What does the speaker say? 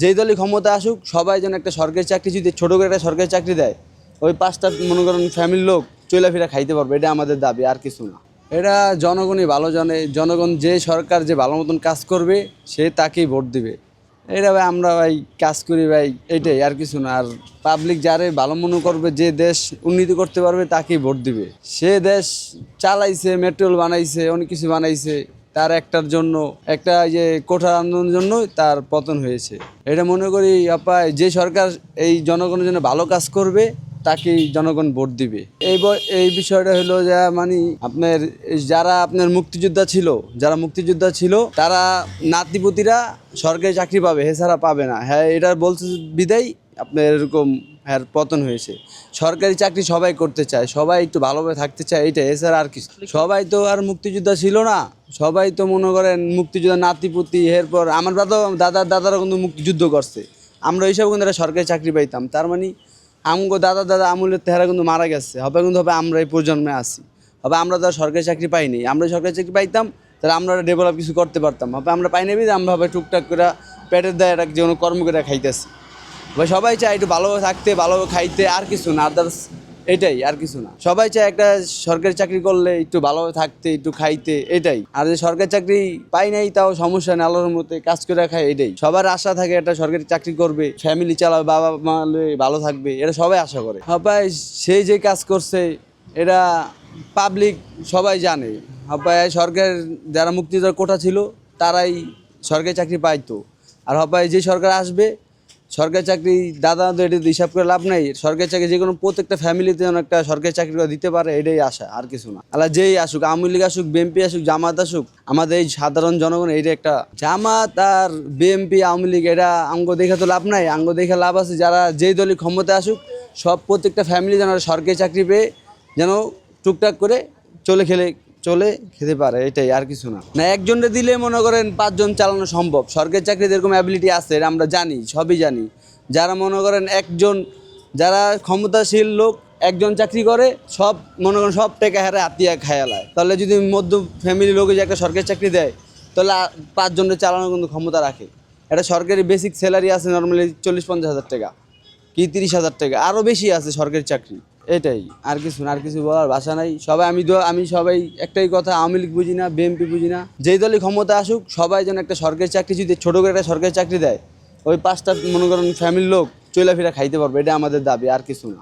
যেই দলই ক্ষমতা আসুক, সবাই যেন একটা সরকারি চাকরি, যদি ছোটো করে একটা সরকারি চাকরি দেয়, ওই পাঁচটা, মনে করেন ফ্যামিলির লোক চলাফেরা খাইতে পারবে, এটা আমাদের দাবি, আর কিছু না। এটা জনগণই ভালো জানে, জনগণ যে সরকার যে ভালো মতন কাজ করবে, সে তাকেই ভোট দিবে। এটা ভাই, আমরা ভাই কাজ করি ভাই, এটাই, আর কিছু না। আর পাবলিক যারে ভালো মনে করবে, যে দেশ উন্নতি করতে পারবে, তাকেই ভোট দিবে। সে দেশ চালাইছে, মেট্রোল বানাইছে, অনেক কিছু বানাইছে তার একটার জন্য, একটা যে কোঠার আন্দোলনের জন্য তার পতন হয়েছে। এটা মনে করি আপা, যে সরকার এই জনগণের জন্য ভালো কাজ করবে, তাকেই জনগণ ভোট দিবে। এই এই বিষয়টা হলো যে মানে আপনার, যারা আপনার মুক্তিযোদ্ধা ছিল, যারা মুক্তিযোদ্ধা ছিল, তারা নাতিপুতিরা সরকারি চাকরি পাবে এছাড়া পাবে না। হ্যাঁ এটা বলছে বিদায়, আপনার এরকম হ্যাঁ পতন হয়েছে। সরকারি চাকরি সবাই করতে চায়, সবাই একটু ভালোভাবে থাকতে চায় এইটা এছাড়া আর কিছু সবাই তো আর মুক্তিযোদ্ধা ছিল না। সবাই তো মনে করেন মুক্তিযোদ্ধা নাতিপুতি, এরপর আমার দাদা দাদার দাদারা কিন্তু মুক্তিযুদ্ধ করছে। আমরা এইসব কিন্তু একটা সরকারি চাকরি পাইতাম। তার মানে আমগো দাদা দাদা আমলের তেহারা কিন্তু মারা গেছে। হবে কিন্তু হবে আমরা এই প্রজন্মে আসি হবে আমরা তো আর সরকারি চাকরি পাইনি। আমরা সরকারি চাকরি পাইতাম, তাহলে আমরা ডেভেলপ কিছু করতে পারতাম। হবে আমরা পাই নেবি আমরা হবে টুকটাক করে পেটের দায় একটা যে কোনো কর্ম করে খাইতেছি। ভাই, সবাই চায় একটু ভালোভাবে থাকতে ভালোভাবে খাইতে, আর কিছু না আদার্স এটাই, আর কিছু না। সবাই চায় একটা সরকারি চাকরি করলে একটু ভালোভাবে থাকতে, একটু খাইতে, এটাই। আর যে সরকারি চাকরি পাই নাই, তাও সমস্যা নেই, আল্লাহর মতে কাজ করে খায়, এটাই। সবার আশা থাকে একটা সরকারি চাকরি করবে ফ্যামিলি চালাবে, বাবা মা ভালো থাকবে, এটা সবাই আশা করে। সবাই সে যে কাজ করছে, এটা পাবলিক সবাই জানে। সবাই সরকার যারা মুক্তিযোদ্ধার কোটা ছিল, তারাই সরকারি চাকরি পাইতো। আর সবাই যে সরকার আসবে সরকারি চাকরি দাদা তো এটা হিসাব করে লাভ নেই। সরকারি চাকরি যে কোনো প্রত্যেকটা ফ্যামিলিতে যেন একটা সরকারি চাকরি করে দিতে পারে, এটাই আশা, আর কিছু না। আলা যেই আসুক, আওয়ামী লীগ আসুক বিএনপি আসুক, জামাত আসুক, আমাদের এই সাধারণ জনগণ এইটা একটা জামাত আর বিএনপি আওয়ামী লীগ এটা আঙ্গ দেখে তো লাভ নাই। আঙ্গ দেখে লাভ আছে, যারা যেই দলই ক্ষমতা আসুক, সব প্রত্যেকটা ফ্যামিলি যেন সরকারি চাকরি পেয়ে যেন টুকটাক করে চলে খেলে চলে খেতে পারে, এটাই আর কিছু না। না একজনকে দিলে মনে করেন পাঁচজন চালানো সম্ভব। সরকারি চাকরিতে এরকম অ্যাবিলিটি আছে আমরা জানি, সবই জানি। যারা মনে করেন একজন, যারা ক্ষমতাশীল লোক, একজন চাকরি করে, সব মনে করেন সব টেকা হারে আত্মীয় খায়ালায় তাহলে যদি মধ্য ফ্যামিলি লোকে যে একটা সরকারি চাকরি দেয়, তাহলে পাঁচজনের চালানোর কিন্তু ক্ষমতা রাখে। একটা সরকারি বেসিক স্যালারি আছে নর্মালি চল্লিশ পঞ্চাশ হাজার টাকা, কি তিরিশ হাজার টাকা আরও বেশি আছে সরকারি চাকরি। এটাই। আর কিছু আর কিছু বলার ভাষা নাই। সবাই, আমি আমি সবাই একটাই কথা, আওয়ামী লীগ বুঝি না, বিএনপি বুঝি না। যেই দলই ক্ষমতা আসুক, সবাই যেন একটা সরকারি চাকরি, যদি ছোটো করে একটা সরকারি চাকরি দেয়, ওই পাঁচটা, মনে করেন ফ্যামিলির লোক চলাফেরা খাইতে পারবে, এটা আমাদের দাবি, আর কিছু না।